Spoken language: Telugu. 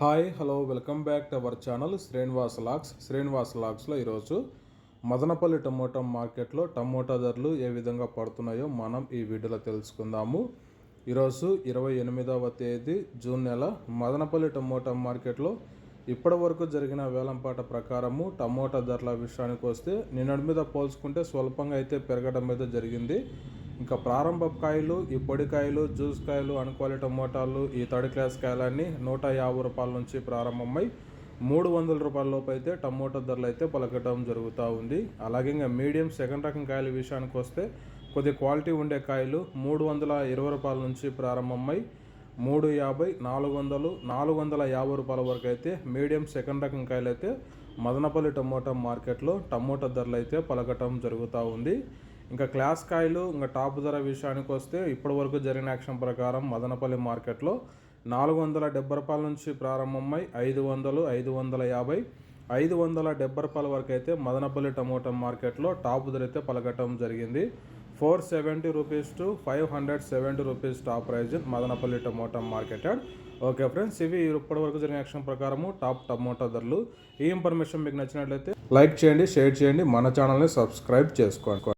Hi hello welcome back to our channel Srinivas lakhs. Srinivas లాక్స్లో ఈరోజు మదనపల్లి టమోటా మార్కెట్లో టమోటా ధరలు ఏ విధంగా పడుతున్నాయో మనం ఈ వీడియోలో తెలుసుకుందాము. ఈరోజు ఇరవై ఎనిమిదవ తేదీ జూన్ నెల. మదనపల్లి టమోటా మార్కెట్లో ఇప్పటి వరకు జరిగిన వేలంపాట ప్రకారము టమోటా ధరల విషయానికి వస్తే నిన్నటి మీద పోల్చుకుంటే స్వల్పంగా అయితే పెరగడం అయితే జరిగింది. ఇంకా ప్రారంభ కాయలు ఈ పొడి కాయలు జ్యూస్ కాయలు అనుకోవాలి టమోటాలు ఈ థర్డ్ క్లాస్ కాయలన్నీ నూట యాభై రూపాయల నుంచి ప్రారంభమై మూడు వందల రూపాయల లోపు అయితే టమోటా ధరలు అయితే పలకటం జరుగుతూ ఉంది. అలాగే ఇంకా మీడియం సెకండ్ రకం కాయల విషయానికి వస్తే కొద్ది క్వాలిటీ ఉండే కాయలు మూడు వందల ఇరవై రూపాయల నుంచి ప్రారంభమై మూడు యాభై నాలుగు వందలు నాలుగు వందల యాభై రూపాయల వరకు అయితే మీడియం సెకండ్ రకం కాయలు అయితే మదనపల్లి టమోటా మార్కెట్లో టమోటా ధరలు అయితే పలకటం జరుగుతూ ఉంది. ఇంకా క్లాస్ కాయలు ఇంకా టాప్ ధర విషయానికి వస్తే ఇప్పటి వరకు జరిగిన యాక్షన్ ప్రకారం మదనపల్లి మార్కెట్లో నాలుగు వందల డెబ్బై రూపాయల నుంచి ప్రారంభమై ఐదు వందలు ఐదు వందల యాభై ఐదు వందల డెబ్బై రూపాయల వరకు అయితే మదనపల్లి టమోటా మార్కెట్లో టాప్ ధర అయితే పలకటం జరిగింది. Four seventy rupees to five hundred seventy rupees top price Madanapalle tomato marketed okay friends ఇవి ఇప్పటి వరకు జరిగిన యాక్షన్ ప్రకారము టాప్ టమోటా ధరలు. ఈ ఇన్ఫర్మేషన్ మీకు నచ్చినట్లయితే లైక్ చేయండి షేర్ చేయండి మన ఛానల్ని సబ్స్క్రైబ్ చేసుకోండి.